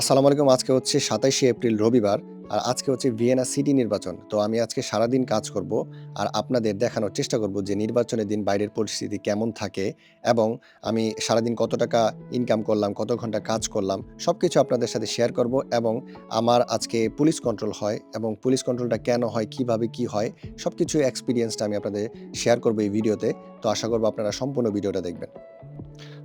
আসসালামু আলাইকুম, আজকে হচ্ছে সাতাইশে এপ্রিল রবিবার আর আজকে হচ্ছে ভিয়েনা সিটি নির্বাচন। তো আমি আজকে সারাদিন কাজ করব আর আপনাদের দেখানোর চেষ্টা করব যে নির্বাচনের দিন বাইরের পরিস্থিতি কেমন থাকে এবং আমি সারাদিন কত টাকা ইনকাম করলাম, কত ঘণ্টা কাজ করলাম সব কিছু আপনাদের সাথে শেয়ার করব এবং আমার আজকে পুলিশ কন্ট্রোল হয় এবং পুলিশ কন্ট্রোলটা কেন হয়, কীভাবে কি হয় সব কিছু এক্সপিরিয়েন্সটা আমি আপনাদের শেয়ার করব এই ভিডিওতে। তো আশা করব আপনারা সম্পূর্ণ ভিডিওটা দেখবেন।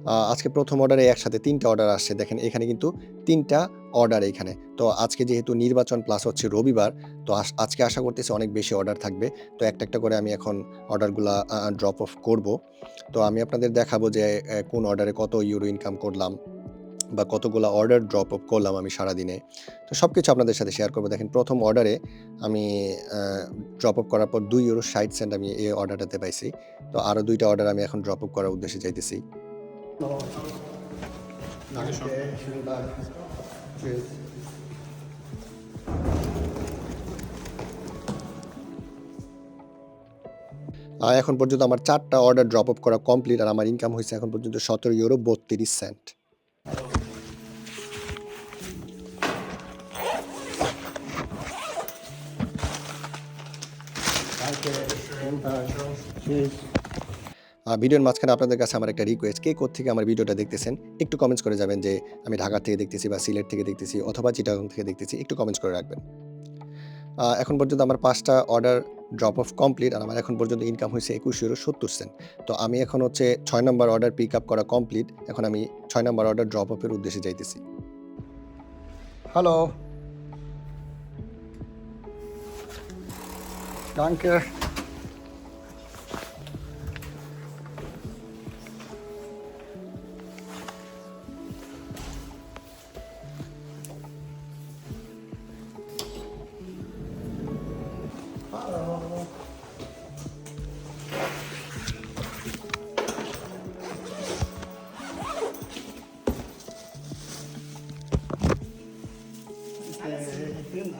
আজকে প্রথম অর্ডারে একসাথে তিনটা অর্ডার আসছে। দেখেন, এখানে কিন্তু তিনটা অর্ডার এখানে। তো আজকে যেহেতু নির্বাচন প্লাস হচ্ছে রবিবার, তো আজ- আজকে আশা করতেছি অনেক বেশি অর্ডার থাকবে। তো একটা একটা করে আমি এখন অর্ডারগুলা ড্রপ অফ করব। তো আমি আপনাদের দেখাবো যে কোন অর্ডারে কত ইউরো ইনকাম করলাম বা কতগুলো অর্ডার ড্রপ অফ করলাম আমি সারাদিনে। তো সব কিছু আপনাদের সাথে শেয়ার করব। দেখেন, প্রথম অর্ডারে আমি ড্রপ অফ করার পর দুই ইউরো ষাট সেন্ট আমি এই অর্ডারটাতে পাইছি। তো আরও দুইটা অর্ডার আমি এখন ড্রপ অফ করার উদ্দেশ্যে যাইতেছি। আহ, এখন পর্যন্ত আমার চারটা অর্ডার ড্রপ অফ করা কমপ্লিট আর আমার ইনকাম হয়েছে এখন পর্যন্ত সতেরো ইউরো বত্রিশ সেন্ট আহ, ভিডিওর মাঝখানে আপনাদের কাছে আমার একটা রিকোয়েস্ট কে থেকে আমার ভিডিওটা দেখতেছেন, একটু কমেন্টস করে যাবেন যে আমি ঢাকা থেকে দেখতেছি বা সিলেট থেকে দেখতেছি অথবা চিটাগং থেকে দেখতেছি, একটু কমেন্টস করে রাখবেন এখন পর্যন্ত আমার পাঁচটা অর্ডার ড্রপ অফ কমপ্লিট আর আমার এখন পর্যন্ত ইনকাম হয়েছে একুশ ইউরো সত্তর সেন্ট তো আমি এখন হচ্ছে ছয় নম্বর অর্ডার পিক আপ করা কমপ্লিট এখন আমি ছয় নম্বর অর্ডার ড্রপ অফের উদ্দেশ্যে যাইতেছি Hallo. Danke.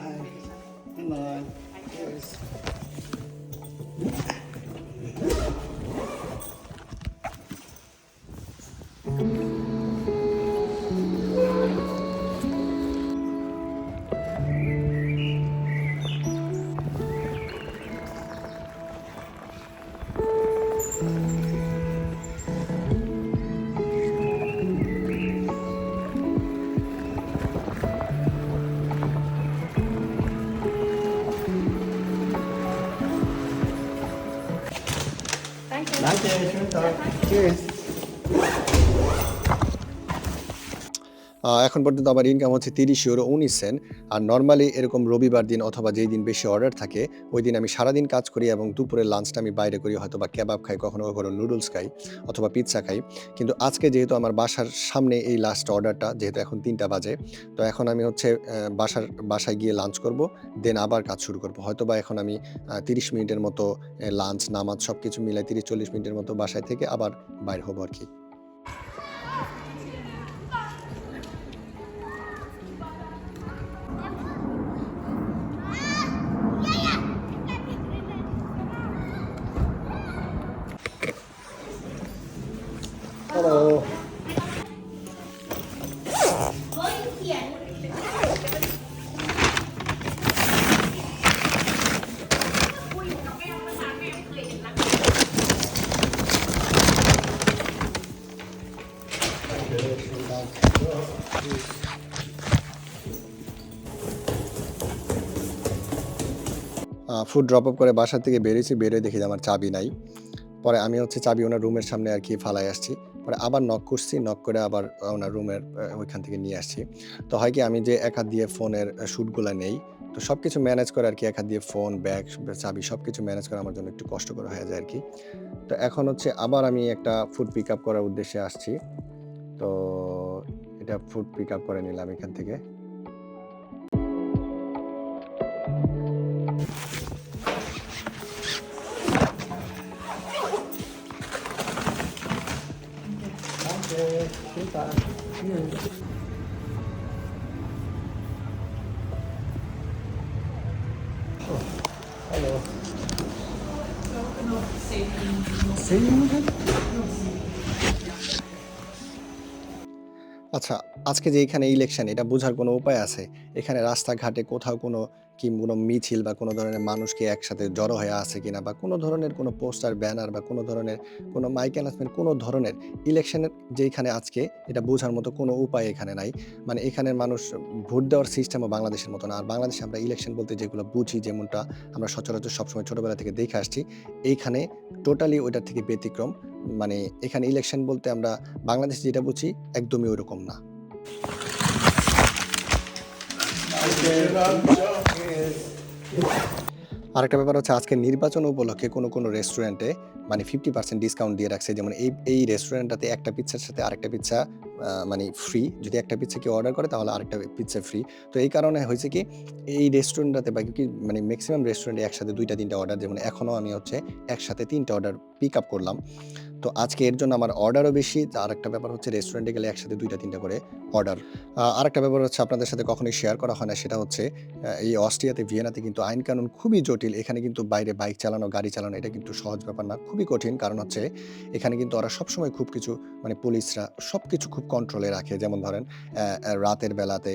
Cảm. Cheers. এখন পর্যন্ত আমার ইনকাম হচ্ছে তিরিশ ইউরো উনিশ সেন্ট আর নর্মালি এরকম রবিবার দিন অথবা যেই দিন বেশি অর্ডার থাকে, ওই দিন আমি সারাদিন কাজ করি এবং দুপুরের লাঞ্চটা আমি বাইরে করি হয়তো বা কেবাব খাই, কখনো কখনো নুডলস খাই অথবা পিৎজা খাই। কিন্তু আজকে যেহেতু আমার বাসার সামনে এই লাস্ট অর্ডারটা যেহেতু এখন তিনটা বাজে, তো এখন আমি হচ্ছে বাসার, বাসায় গিয়ে লাঞ্চ করব দেন আবার কাজ শুরু করব। হয়তো বা এখন আমি তিরিশ মিনিটের মতো লাঞ্চ নামাজ সব কিছু মিলাই তিরিশ চল্লিশ মিনিটের মতো বাসায় থেকে আবার বাইর হব আর কি ফুড ড্রপ আপ করে বাসা থেকে বেরিয়েছি, বেরিয়ে দেখি আমার চাবি নাই। পরে আমি হচ্ছে চাবি ওনার রুমের সামনে আর কি ফালাই আসছি। পরে আবার নক করছি নক করে আবার ওনার রুমের ওইখান থেকে নিয়ে আসছি। তো হয় কি আমি যে এক হাত দিয়ে ফোনের শ্যুটগুলো নেই, তো সব কিছু ম্যানেজ করে আর কি এক হাত দিয়ে ফোন ব্যাগ চাবি সব কিছু ম্যানেজ করা আমার জন্য একটু কষ্ট করে হয়ে যায় আর কি। তো এখন হচ্ছে আবার আমি একটা ফুড পিক আপ করার উদ্দেশ্যে আসছি। তো এটা ফুড পিক আপ করে নিলাম এখান থেকে Danke, schönen Tag. Tschüss. আচ্ছা, আজকে যে এখানে ইলেকশন এটা বোঝার কোনো উপায় আছে? এখানে রাস্তাঘাটে কোথাও কোনো কি কোনো মিছিল বা কোনো ধরনের মানুষকে একসাথে জড়ো হয়ে আছে কিনা বা কোনো ধরনের কোনো পোস্টার, ব্যানার বা কোনো ধরনের কোনো মাইক অ্যানাউন্সমেন্ট কোনো ধরনের ইলেকশনের যে এখানে আজকে এটা বোঝার মতো কোনো উপায় এখানে নাই। মানে এখানের মানুষ ভোট দেওয়ার সিস্টেমও বাংলাদেশের মতো না। আর বাংলাদেশে আমরা ইলেকশন বলতে যেগুলো বুঝি যেমনটা আমরা সচরাচর সবসময় ছোটবেলা থেকে দেখে আসছি, এইখানে টোটালি ওইটার থেকে ব্যতিক্রম। মানে এখানে ইলেকশন বলতে আমরা বাংলাদেশ যেটা বুঝি একদমই ওইরকম না। আরেকটা ব্যাপার হচ্ছে আজকে নির্বাচন উপলক্ষে কোনো, কোনো রেস্টুরেন্টে মানে 50% ডিসকাউন্ট দিয়ে রাখছে। যেমন এই, এই রেস্টুরেন্টটাতে একটা পিজ্জার সাথে আরেকটা আ মানে ফ্রি। যদি একটা পিজ্জা কেউ অর্ডার করে তাহলে আরেকটা পিজ্জা ফ্রি। তো এই কারণে হয়েছে কি এই রেস্টুরেন্টটাতে বা কি মানে ম্যাক্সিমাম রেস্টুরেন্টে একসাথে ২ টা ৩ টা অর্ডার যেমন এখনও আমি হচ্ছে একসাথে ৩ টা অর্ডার পিক আপ করলাম। তো আজকে এর জন্য আমার অর্ডারও বেশি। আরেকটা ব্যাপার হচ্ছে রেস্টুরেন্টে গেলে একসাথে ২ টা ৩ টা করে অর্ডার। আর একটা ব্যাপার হচ্ছে আপনাদের সাথে কখনোই শেয়ার করা হয় না সেটা হচ্ছে এই অস্ট্রিয়াতে ভিয়েনাতে কিন্তু আইন-কানুন খুবই জটিল। এখানে কিন্তু বাইরে বাইক চালানো, গাড়ি চালানো এটা কিন্তু সহজ ব্যাপার না। খুবই কঠিন। কারণ হচ্ছে এখানে কিন্তু ওরা সবসময় খুব কিছু মানে পুলিশরা সব কিছু খুব কন্ট্রোলে রাখে। যেমন ধরেন রাতের বেলাতে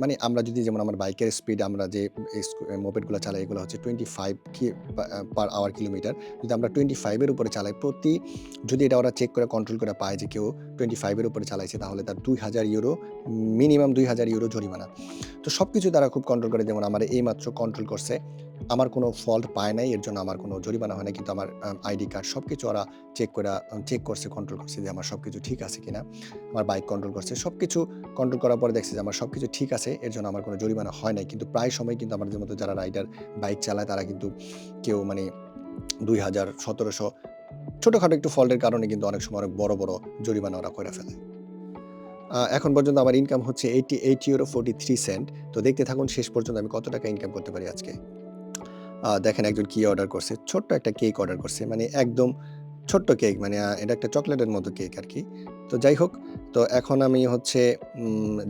মানে আমরা যদি যেমন আমার বাইকের স্পিড আমরা যে মোপেডগুলো চালাই এগুলো হচ্ছে 25 কি পা পার আওয়ার কিলোমিটার। যদি আমরা টোয়েন্টি ফাইভের উপরে চালাই প্রতি যদি এটা ওরা চেক করে কন্ট্রোল করে পায় যে কেউ টোয়েন্টি ফাইভের উপরে চালাইছে তাহলে তার ২০০০ ইউরো মিনিমাম ২০০০ ইউরো জরিমানা। তো সব কিছু তারা খুব কন্ট্রোল করে যেমন আমারে এইমাত্র কন্ট্রোল করছে। আমার কোনো ফল্ট পায় নাই। এর জন্য আমার কোনো জরিমানা হয় না কিন্তু আমার আইডি কার্ড সব কিছু ওরা চেক কইরা চেক করছে, কন্ট্রোল করছে যে আমার সব কিছু ঠিক আছে কিনা। আমার বাইক কন্ট্রোল করছে। সব কিছু কন্ট্রোল করার পরে দেখছে যে আমার সব কিছু ঠিক আছে। এর জন্য আমার কোনো জরিমানা হয় নাই। কিন্তু প্রায় সময় কিন্তু আমাদের মতো যারা রাইডার বাইক চালায় তারা কিন্তু কেউ মানে ২০০০, ১৭০০ ছোটখাটো একটু ফল্টের কারণে কিন্তু অনেক সময় অনেক বড়, বড় জরিমানা ওরা করে ফেলে। এখন পর্যন্ত আমার ইনকাম হচ্ছে 88 ইউরো 43 সেন্ট। তো দেখতে থাকুন শেষ পর্যন্ত আমি কত টাকা ইনকাম করতে পারি আজকে। দেখেন একজন কী অর্ডার করছে। ছোট্ট একটা কেক অর্ডার করছে। মানে একদম ছোট্ট কেক মানে এটা একটা চকলেটের মতো কেক আরকি। তো যাই হোক, তো এখন আমি হচ্ছে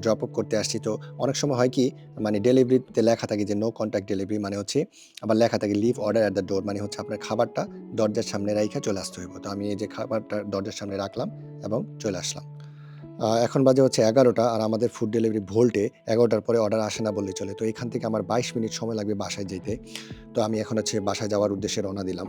ড্রপ অফ করতে আসছি। তো অনেক সময় হয় কি মানে ডেলিভারিতে লেখা থাকে যে নো কনট্যাক্ট ডেলিভারি মানে হচ্ছে আবার লেখা থাকে leave order at the door মানে হচ্ছে আপনার খাবারটা দরজার সামনে রাইখা চলে আসতে হইব। তো আমি এই যে খাবারটা দরজার সামনে রাখলাম এবং চলে আসলাম। এখন বাজে হচ্ছে এগারোটা আর আমাদের ফুড ডেলিভারি ভোল্টে এগারোটার পরে অর্ডার আসে না বললে চলে। তো এখান থেকে আমার ২২ মিনিট সময় লাগবে বাসায় যেতে তো আমি এখন হচ্ছে বাসায় যাওয়ার উদ্দেশ্যে রওনা দিলাম।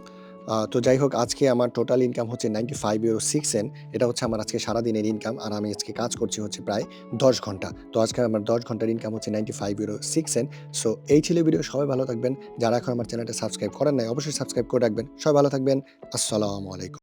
তো যাই হোক, আজকে আমার টোটাল ইনকাম হচ্ছে 95 ইউরো সিক্স এন এটা হচ্ছে আমার আজকে সারাদিনের ইনকাম। আর আমি আজকে কাজ করছি হচ্ছে প্রায় ১০ ঘণ্টা। তো আজকে আমার ১০ ঘণ্টার ইনকাম হচ্ছে 95 ইউরো সিক্স এন সো এই ছিল ভিডিও। সবাই ভালো থাকবেন। যারা এখন আমার চ্যানেলটা সাবস্ক্রাইব করেন নাই, অবশ্যই সাবস্ক্রাইব করে রাখবেন। সবাই ভালো থাকবেন। আসসালামু আলাইকুম।